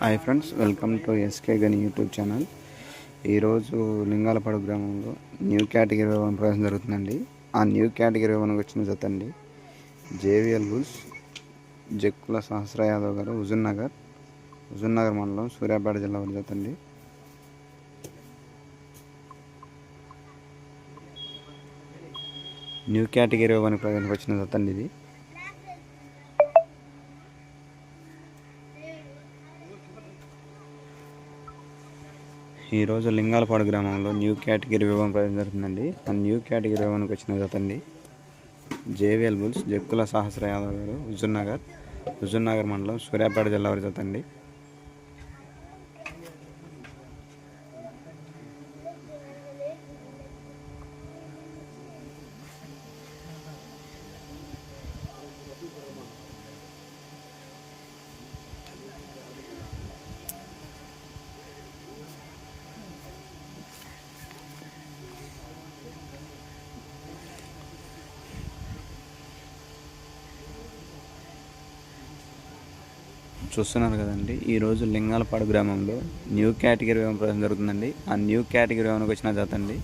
Hi friends welcome to SK Gani YouTube channel. ఈరోజు లింగాలపాడు గ్రామంలో new category one ప్రవేశం జరుగుతుందండి. ఆ న్యూ కేటగిరీ వన్కి వచ్చిన జత అండి. జేవిఎల్ బుల్స్ జక్కుల సహస్ర యాదవ్ గారు హుజూర్ నగర్ హుజూర్ నగర్ మండలం సూర్యాపేట జిల్లా వారి జత అండి. న్యూ కేటగిరీ వన్ ప్రవేశంకి వచ్చిన జత ఇది. ఈరోజు లింగాలపాడు గ్రామంలో న్యూ కేటగిరీ విభాగం ప్రజెంట్ జరుగుతుందండి. ఆ న్యూ కేటగిరీ విభాగానికి వచ్చిన జతండి జేవిఎల్ బుల్స్ జక్కుల సహస్ర యాదవ్ గారు హుజూర్ నగర్ హుజూర్ నగర్ మండలం సూర్యాపేట జిల్లా వారి జతండి చూస్తున్నారు కదండి. ఈరోజు లింగాలపాడు గ్రామంలో న్యూ కేటగిరీ విభాగం ప్రవేశం జరుగుతుందండి. ఆ న్యూ కేటగిరీ విభాగానికి వచ్చిన జాతండి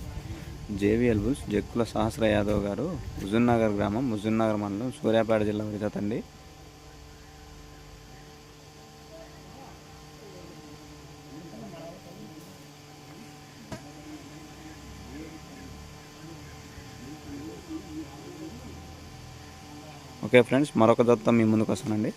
అండి జేవిఎల్ బుల్స్ జక్కుల సహస్ర యాదవ్ గారు హుజూర్ నగర్ గ్రామం హుజూర్ మండలం సూర్యాపేట జిల్లా వారి అండి. ఓకే ఫ్రెండ్స్ మరొక దత్తం మీ ముందుకు వస్తానండి.